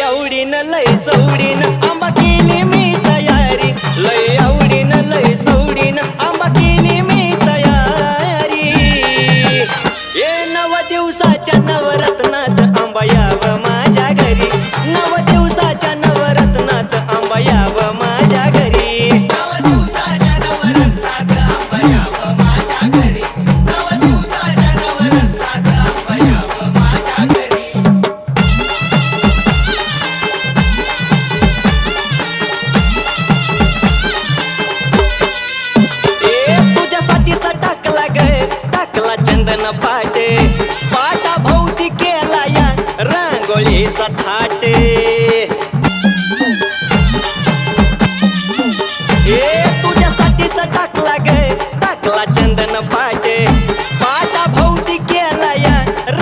आवडीन लय सवडीन आंबा केली मी तयारी. लय आवडीन लय सवडीन आंबा केली मी तयारी. ये नव दिवसाच्या नवरत्नात आंबा याव माझ्या घरी. नव दिवसाच्या न पाटे पाटा भोवती केला या रांगोळीचा थाटे.